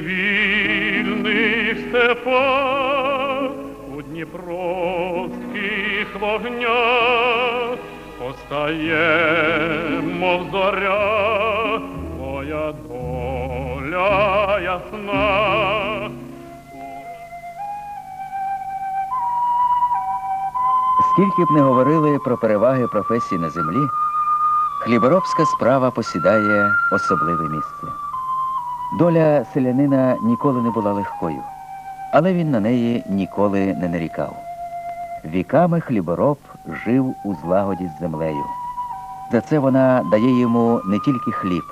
вільних степах, у дніпровських вогнях постає, мов зоря, твоя доля ясна. Скільки б не говорили про переваги професії на землі, хліборобська справа посідає особливе місце. Доля селянина ніколи не була легкою, але він на неї ніколи не нарікав. Віками хлібороб жив у злагоді з землею. За це вона дає йому не тільки хліб,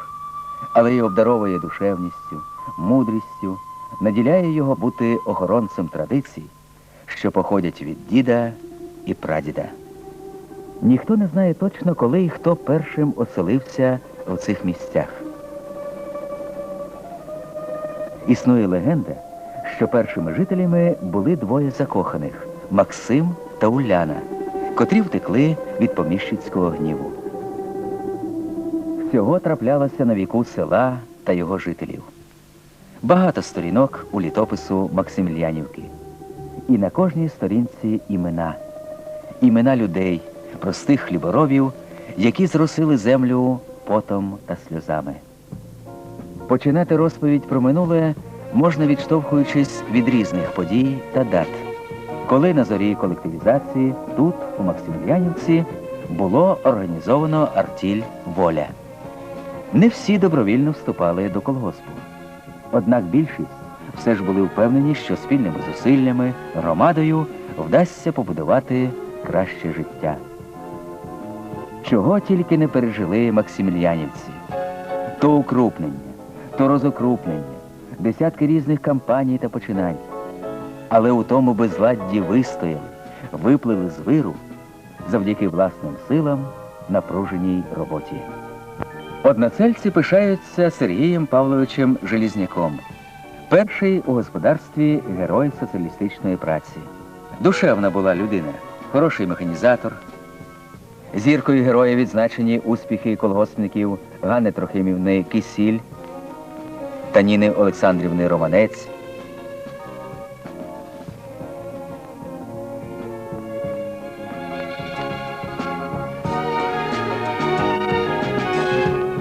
але й обдаровує душевністю, мудрістю, наділяє його бути охоронцем традицій, що походять від діда і прадіда. Ніхто не знає точно, коли і хто першим оселився в цих місцях. Існує легенда, що першими жителями були двоє закоханих Максим та Уляна, котрі втекли від поміщицького гніву. Всього траплялося на віку села та його жителів. Багато сторінок у літопису Максимілянівки. І на кожній сторінці імена. Імена людей, простих хліборобів, які зросили землю потом та сльозами. Починати розповідь про минуле можна відштовхуючись від різних подій та дат. Коли на зорі колективізації тут, у Максимілянівці, було організовано артіль Воля. Не всі добровільно вступали до колгоспу. Однак більшість все ж були впевнені, що спільними зусиллями, громадою вдасться побудувати краще життя. Чого тільки не пережили максимілянівці. То укрупнення, то розокрупнення, десятки різних кампаній та починань. Але у тому безладді вистояли, виплили з виру завдяки власним силам, напруженій роботі. Одноцельці пишаються Сергієм Павловичем Желізняком, перший у господарстві герой соціалістичної праці. Душевна була людина, хороший механізатор. Зіркою героя відзначені успіхи колгоспників Ганни Трохимівни Кисіль та Ніни Олександрівни Романець.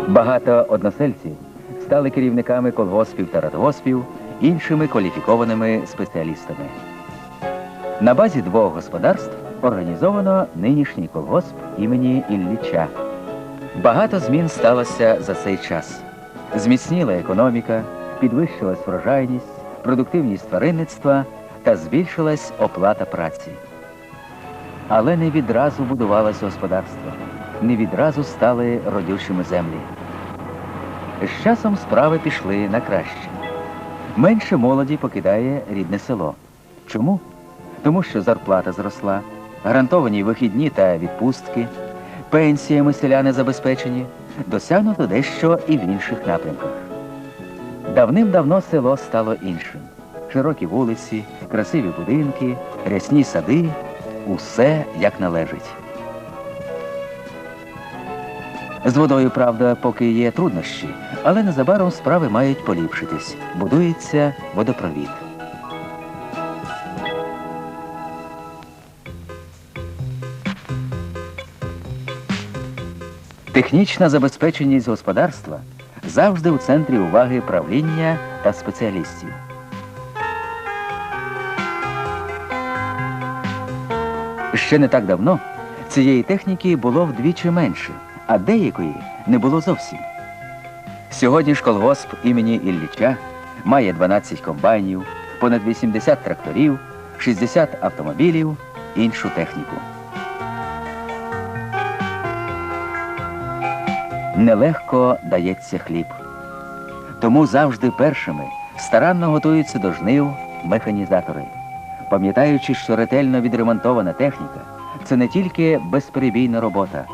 Багато односельців стали керівниками колгоспів та радгоспів, іншими кваліфікованими спеціалістами. На базі двох господарств організовано нинішній колгосп імені Ілліча. Багато змін сталося за цей час. Зміцніла економіка, підвищилась врожайність, продуктивність тваринництва та збільшилась оплата праці. Але не відразу будувалося господарство, не відразу стали родючими землі. З часом справи пішли на краще. Менше молоді покидає рідне село. Чому? Тому що зарплата зросла, гарантовані вихідні та відпустки, пенсіями селяни забезпечені, досягнуто дещо і в інших напрямках. Давним-давно село стало іншим. Широкі вулиці, красиві будинки, рясні сади усе як належить. З водою, правда, поки є труднощі, але незабаром справи мають поліпшитись. Будується водопровід. Технічна забезпеченість господарства завжди у центрі уваги правління та спеціалістів. Ще не так давно цієї техніки було вдвічі менше, а деякої не було зовсім. Сьогодні ж колгосп імені Ілліча має 12 комбайнів, понад 80 тракторів, 60 автомобілів, іншу техніку. Нелегко дається хліб. Тому завжди першими старанно готуються до жнив механізатори, пам'ятаючи, що ретельно відремонтована техніка це не тільки безперебійна робота,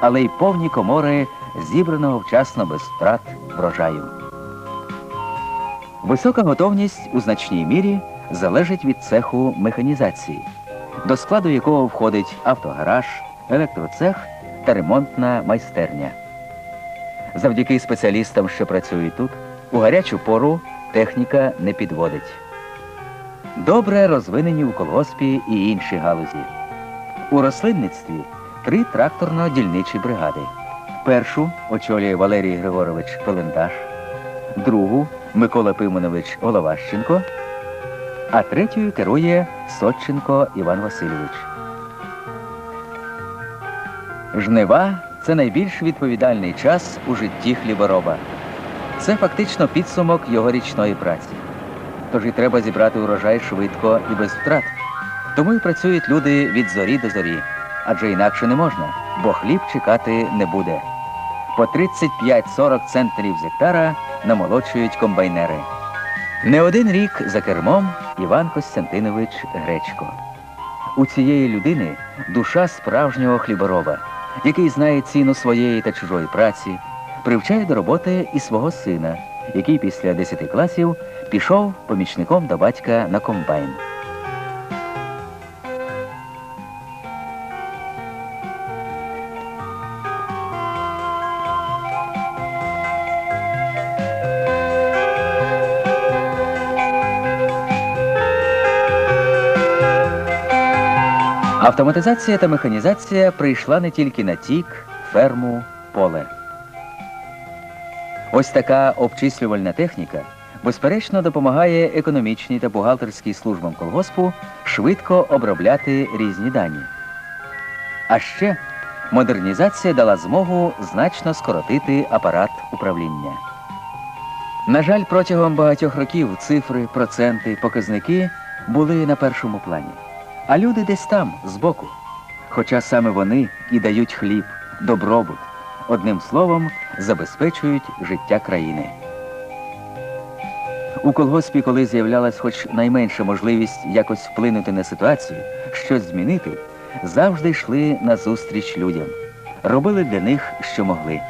але й повні комори зібраного вчасно без втрат врожаю. Висока готовність у значній мірі залежить від цеху механізації, до складу якого входить автогараж, електроцех та ремонтна майстерня. Завдяки спеціалістам, що працюють тут, у гарячу пору техніка не підводить. Добре розвинені у колгоспі і інші галузі. У рослинництві три тракторно-дільничі бригади. Першу очолює Валерій Григорович Пелендаш, другу Микола Пимонович Головащенко, а третьою керує Сотченко Іван Васильович. Жнива це найбільш відповідальний час у житті хлібороба. Це фактично підсумок його річної праці. Тож і треба зібрати урожай швидко і без втрат. Тому і працюють люди від зорі до зорі, адже інакше не можна, бо хліб чекати не буде. По 35-40 центнерів з гектара намолочують комбайнери. Не один рік за кермом Іван Костянтинович Гречко. У цієї людини душа справжнього хлібороба, який знає ціну своєї та чужої праці, привчає до роботи і свого сина, який після 10 класів пішов помічником до батька на комбайн. Автоматизація та механізація прийшла не тільки на тік, ферму, поле. Ось така обчислювальна техніка безперечно допомагає економічній та бухгалтерській службам колгоспу швидко обробляти різні дані. А ще модернізація дала змогу значно скоротити апарат управління. На жаль, протягом багатьох років цифри, проценти, показники були на першому плані, а люди десь там, збоку. Хоча саме вони і дають хліб, добробут, одним словом, забезпечують життя країни. У колгоспі, коли з'являлась хоч найменша можливість якось вплинути на ситуацію, щось змінити, завжди йшли на зустріч людям, робили для них, що могли.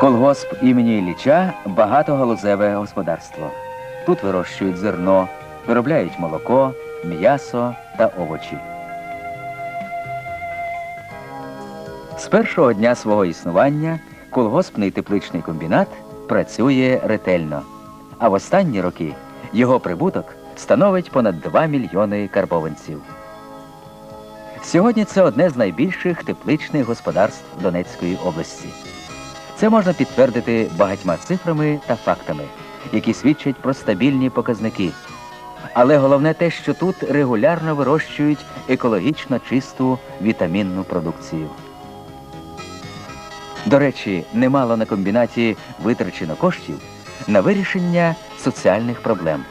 Колгосп імені Ілліча багатогалузеве господарство. Тут вирощують зерно, виробляють молоко, м'ясо та овочі. З першого дня свого існування колгоспний тепличний комбінат працює ретельно, а в останні роки його прибуток становить понад 2 мільйони карбованців. Сьогодні це одне з найбільших тепличних господарств Донецької області. Це можна підтвердити багатьма цифрами та фактами, які свідчать про стабільні показники. Але головне те, що тут регулярно вирощують екологічно чисту вітамінну продукцію. До речі, немало на комбінаті витрачено коштів на вирішення соціальних проблем.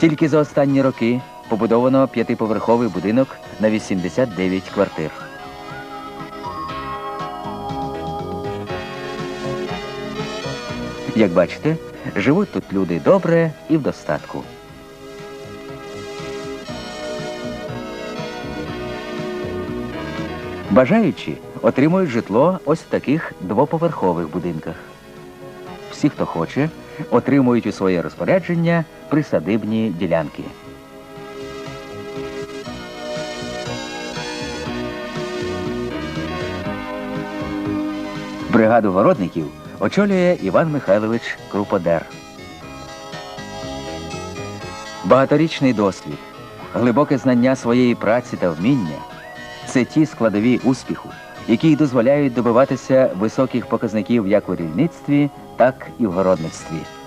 Тільки за останні роки побудовано п'ятиповерховий будинок на 89 квартир. Як бачите, живуть тут люди добре і в достатку. Бажаючі отримують житло ось в таких двоповерхових будинках. Всі, хто хоче, отримують у своє розпорядження присадибні ділянки. Бригаду городників очолює Іван Михайлович Круподер. Багаторічний досвід, глибоке знання своєї праці та вміння це ті складові успіху, які дозволяють добиватися високих показників як у рільництві, так і в городництві.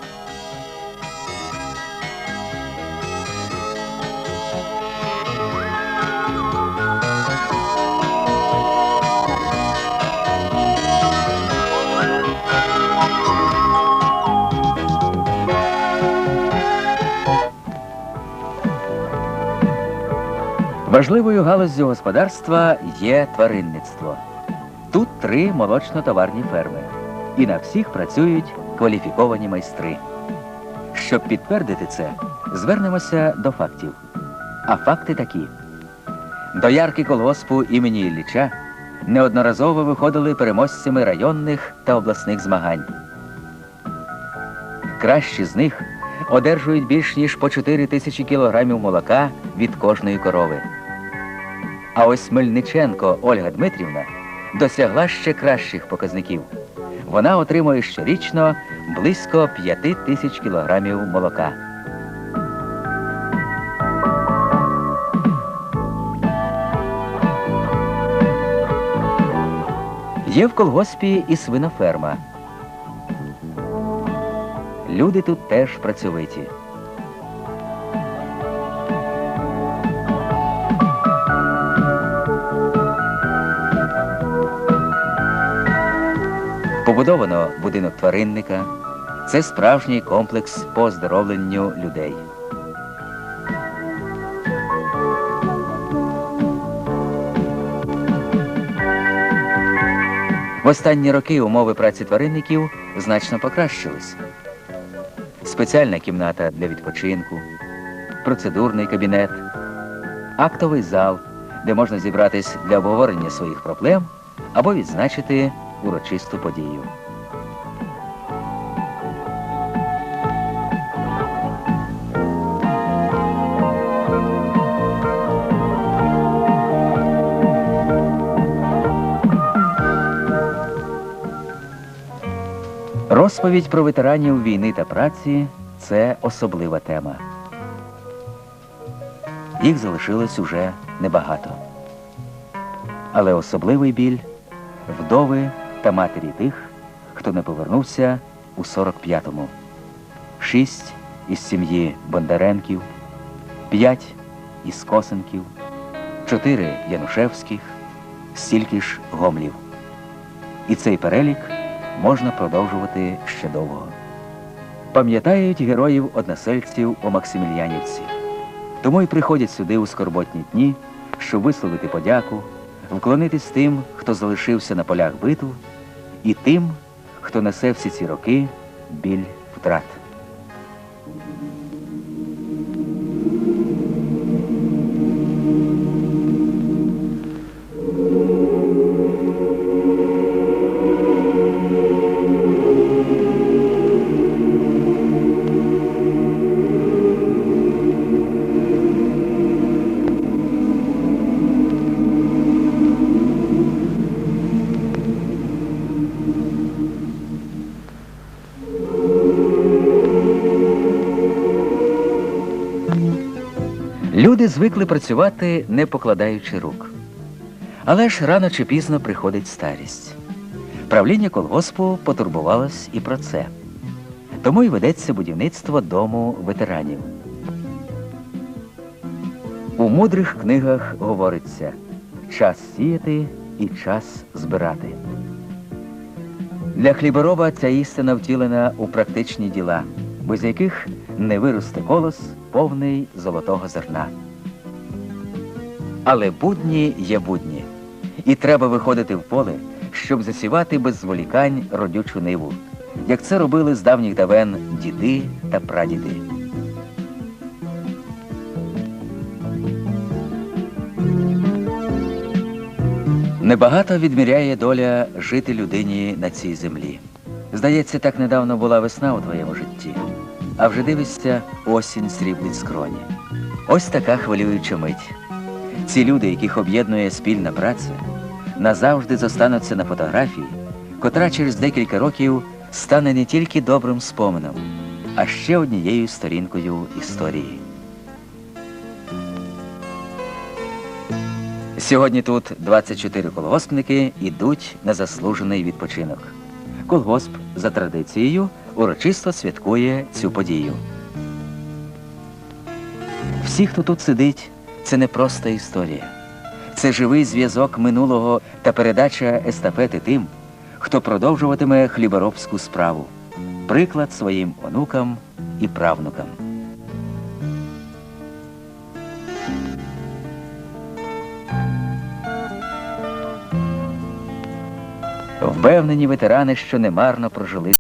Важливою галуззю господарства є тваринництво. Тут три молочно-товарні ферми. І на всіх працюють кваліфіковані майстри. Щоб підтвердити це, звернемося до фактів. А факти такі: до ярки колгоспу імені Ілліча неодноразово виходили переможцями районних та обласних змагань. Кращі з них одержують більш ніж по 4 тисячі кілограмів молока від кожної корови. А ось Мельниченко Ольга Дмитрівна досягла ще кращих показників. вона отримує щорічно близько 5 тисяч кілограмів молока. Є в колгоспі і свиноферма. Люди тут теж працьовиті. Побудовано будинок тваринника. Це справжній комплекс по оздоровленню людей. В останні роки умови праці тваринників значно покращились. Спеціальна кімната для відпочинку, процедурний кабінет, актовий зал, де можна зібратись для обговорення своїх проблем або відзначити урочисту подію. Розповідь про ветеранів війни та праці це особлива тема. Їх залишилось уже небагато. Але особливий біль вдови та матері тих, хто не повернувся у 45-му. Шість із сім'ї Бондаренків, п'ять із Косенків, чотири Янушевських, стільки ж Гомлів. І цей перелік можна продовжувати ще довго. Пам'ятають героїв односельців у Максимільянівці. Тому й приходять сюди у скорботні дні, щоб висловити подяку, вклонитись тим, хто залишився на полях битв, і тим, хто несе всі ці роки біль втрат. Люди звикли працювати, не покладаючи рук. Але ж рано чи пізно приходить старість. Правління колгоспу потурбувалось і про це. Тому й ведеться будівництво дому ветеранів. У мудрих книгах говориться час сіяти і час збирати. Для хлібороба ця істина втілена у практичні діла, без яких не виросте колос, повний золотого зерна. Але будні є будні, і треба виходити в поле, щоб засівати без зволікань родючу ниву, як це робили з давніх давен діди та прадіди. Небагато відміряє доля жити людині на цій землі. Здається, так недавно була весна у твоєму житті, а вже дивишся, осінь сріблить скроні. Ось така хвилююча мить. Ці люди, яких об'єднує спільна праця, назавжди зостануться на фотографії, котра через декілька років стане не тільки добрим споменом, а ще однією сторінкою історії. Сьогодні тут 24 колгоспники йдуть на заслужений відпочинок. Колгосп за традицією урочисто святкує цю подію. Всі, хто тут сидить, це не проста історія. Це живий зв'язок минулого та передача естафети тим, хто продовжуватиме хліборобську справу. Приклад своїм онукам і правнукам. Впевнені ветерани, що немарно прожили